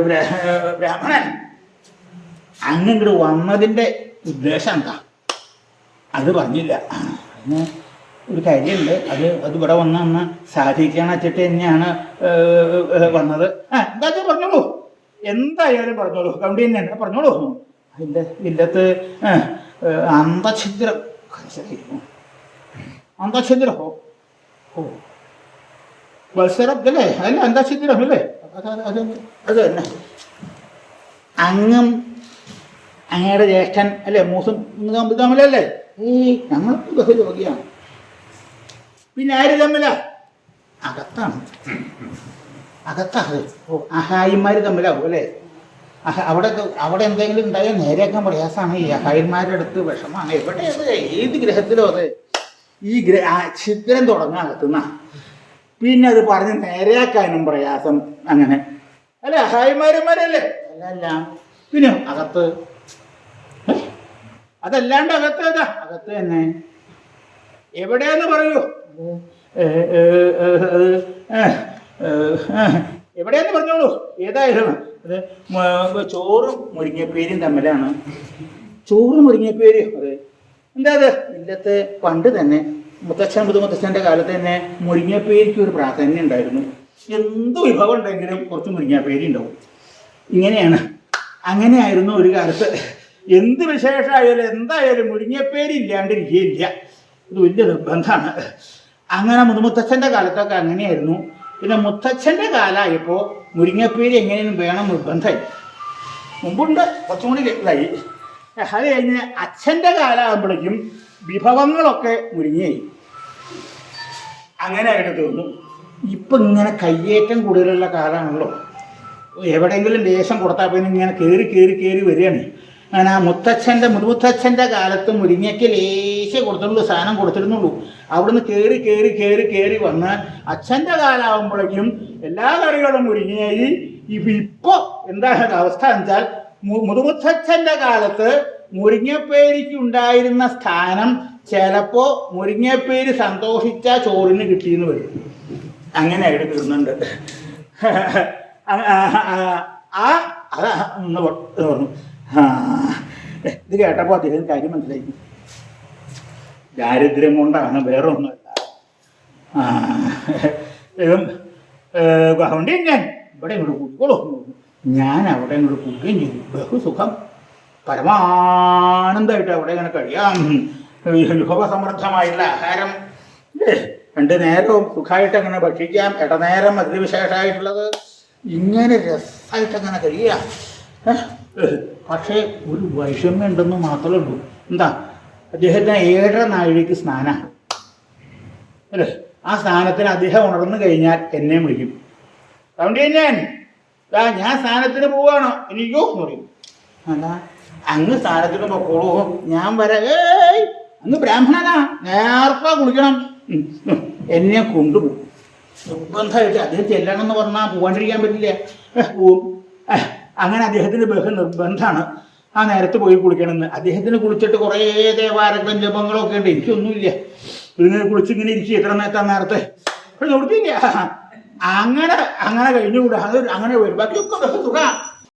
ബ്ര- ബ്രാഹ്മണൻ. അങ്ങോട്ട് വന്നതിന്റെ ഉദ്ദേശം എന്താ? അത് പറഞ്ഞില്ല. ഒരു കാര്യമുണ്ട്. അത് അത് ഇവിടെ വന്ന് അന്ന് സാധിക്കണം വെച്ചിട്ട് തന്നെയാണ് വന്നത്. ആ എന്താ പറഞ്ഞോളൂ. എന്തായാലും പറഞ്ഞോളൂ. കൗണ്ടി തന്നെയാണ് പറഞ്ഞോളൂ. അതിന്റെ ഇല്ലത്ത് അന്തഛിദ്രം ഓ ഓ. മത്സരം അല്ലേ അല്ല അന്തഛിദ്രം അല്ലേ അത് തന്നെ അങ്ങും അങ്ങയുടെ ജ്യേഷ്ഠൻ അല്ലേ മൂസും തമ്മിലല്ലേ ഈ ഞങ്ങൾ ബഹുരോഗിയാണ് പിന്നെ ആര് തമ്മിലാ അകത്താണ് അകത്താണ് ഓ അഹായിമാർ തമ്മിലാവും അല്ലേ അവിടെ അവിടെ എന്തെങ്കിലും ഉണ്ടായാൽ നേരെയാക്കാൻ പ്രയാസമാണ് ഈ അഹായിമാരുടെ അടുത്ത് വിഷമാണ് എവിടെ ഏത് ഗ്രഹത്തിലോ അത്. ഈ ഗ്രഹ ചിത്രം തുടങ്ങാൻ അകത്തുന്ന പിന്നെ അത് പറഞ്ഞ് നേരെയാക്കാനും പ്രയാസം അങ്ങനെ. അല്ലെ അഹായിമാരന്മാരല്ലേ? അല്ല അല്ല പിന്നെ? അകത്ത്? അതല്ലാണ്ട് അകത്ത് ഏതാ? അകത്ത് തന്നെ. എവിടെയാന്ന് പറയൂ? എവിടെയാന്ന് പറഞ്ഞോളൂ? ഏതായാലും അത് ചോറും മുരിങ്ങപ്പേരും തമ്മിലാണ്. ചോറും മുരിങ്ങപ്പേരും അതെ എന്താ അത്? ഇല്ലത്തെ പണ്ട് തന്നെ മുത്തച്ഛൻ മുതുമുത്തച്ഛന്റെ കാലത്ത് തന്നെ മുരിങ്ങപ്പേരിക്ക് ഒരു പ്രാധാന്യം ഉണ്ടായിരുന്നു. എന്ത് വിഭവം ഉണ്ടെങ്കിലും കുറച്ച് മുരിങ്ങാപ്പേരി ഉണ്ടാവും. ഇങ്ങനെയാണ്. അങ്ങനെയായിരുന്നു ഒരു കാലത്ത്. എന്ത് വിശേഷമായാലും എന്തായാലും മുരിങ്ങപ്പേരി ഇല്ലാണ്ടിരിക്കുകയില്ല. ഇത് വലിയ നിർബന്ധമാണ്. അങ്ങനെ മുതുമുത്തച്ഛന്റെ കാലത്തൊക്കെ അങ്ങനെയായിരുന്നു. പിന്നെ മുത്തച്ഛന്റെ കാലമായപ്പോൾ മുരിങ്ങപ്പേരി എങ്ങനെയും വേണം നിർബന്ധമായി. മുമ്പുണ്ട്. കുറച്ചും കൂടി ഇതായി. അത് കഴിഞ്ഞ് അച്ഛന്റെ കാലമാകുമ്പോഴേക്കും വിഭവങ്ങളൊക്കെ മുരിങ്ങയായി. അങ്ങനെ ആയിട്ട് തോന്നും. ഇപ്പം ഇങ്ങനെ കയ്യേറ്റം കൂടുതലുള്ള കാലമാണല്ലോ എവിടെയെങ്കിലും ലേശം കൊടുത്താൽ പിന്നെ ഇങ്ങനെ കയറി കയറി കയറി വരികയാണ്. അങ്ങനെ ആ മുത്തച്ഛന്റെ മുതുമുത്തച്ഛന്റെ കാലത്ത് മുരിങ്ങയ്ക്ക് ലേശം കൊടുത്തിട്ടുള്ളൂ സാധനം കൊടുത്തിരുന്നുള്ളൂ. അവിടുന്ന് കയറി കയറി കയറി കയറി വന്ന് അച്ഛന്റെ കാലാവുമ്പോഴേക്കും എല്ലാ കറികളും മുരിങ്ങയായി. ഇപ്പം ഇപ്പോൾ എന്താ അവസ്ഥ എന്ന് വെച്ചാൽ മുതുമുത്തച്ഛന്റെ കാലത്ത് മുരിങ്ങപ്പേരിക്ക് ഉണ്ടായിരുന്ന സ്ഥാനം ചിലപ്പോൾ മുരിങ്ങപ്പേര് സന്തോഷിച്ച ചോറിന് കിട്ടിയെന്ന് വരും. അങ്ങനെ അവിടെ തീർന്നുണ്ട് ആ അതാ ഒന്ന് പറഞ്ഞു. ആ ഇത് കേട്ടപ്പോൾ അദ്ദേഹം കാര്യം മനസ്സിലായി. ദാരിദ്ര്യം കൊണ്ടാണ് വേറെ ഒന്നുമല്ല ആ അതുകൊണ്ട് ഞാൻ ഇവിടെ ഇങ്ങോട്ട് കൂടിക്കോളൂ ഞാൻ അവിടെ ഇങ്ങോട്ട് കൂടുകയും ചെയ്തു. ബഹുസുഖം. പരമാനന്ദമായിട്ട് അവിടെ ഇങ്ങനെ കഴിയാം. വിഭവസമൃദ്ധമായിട്ടുള്ള ആഹാരം. രണ്ടു നേരവും സുഖമായിട്ട് അങ്ങനെ ഭക്ഷിക്കാം. ഇടനേരം അതിന് വിശേഷമായിട്ടുള്ളത് ഇങ്ങനെ രസമായിട്ട് അങ്ങനെ കഴിയാം? പക്ഷേ ഒരു വൈഷമ്യം ഉണ്ടെന്ന് മാത്രമേ ഉള്ളൂ. എന്താ? അദ്ദേഹത്തിന് ഏഴര നാഴികയ്ക്ക് സ്നാന. അല്ലേ? ആ സ്ഥാനത്തിന് അദ്ദേഹം ഉണർന്നു കഴിഞ്ഞാൽ എന്നെ വിളിക്കും. അതുകൊണ്ട് ഞാൻ ഞാൻ സ്ഥാനത്തിന് പോവാണോ. എനിക്കോ എന്ന് പറയും. അല്ല അങ്ങ് സ്ഥാനത്തിന് പൊക്കോളൂ ഞാൻ വരാ. ഏയ് അങ്ങ് ബ്രാഹ്മണനാ. നേർക്ക കുളിക്കണം. എന്നെ കൊണ്ടുപോകും. നിർബന്ധമായിട്ട് അദ്ദേഹം ചെല്ലണം എന്ന് പറഞ്ഞാൽ പോകാണ്ടിരിക്കാൻ പറ്റില്ല പോവും. അങ്ങനെ അദ്ദേഹത്തിന് ബഹു നിർബന്ധമാണ്. ആ നേരത്ത് പോയി കുളിക്കണമെന്ന്. അദ്ദേഹത്തിന് കുളിച്ചിട്ട് കുറേ ദേവാരങ്ങളും ജപങ്ങളും ഒക്കെ ഉണ്ട്. എനിക്കൊന്നുമില്ല. ഇങ്ങനെ കുളിച്ച് ഇങ്ങനെ ഇരിക്കുക എത്ര നേരത്തെ നേരത്തെ? കൊടുത്തില്ല? അങ്ങനെ അങ്ങനെ കഴിഞ്ഞുകൂടാ. അത് അങ്ങനെ വരും. ബാക്കിയൊക്കെ ബഹു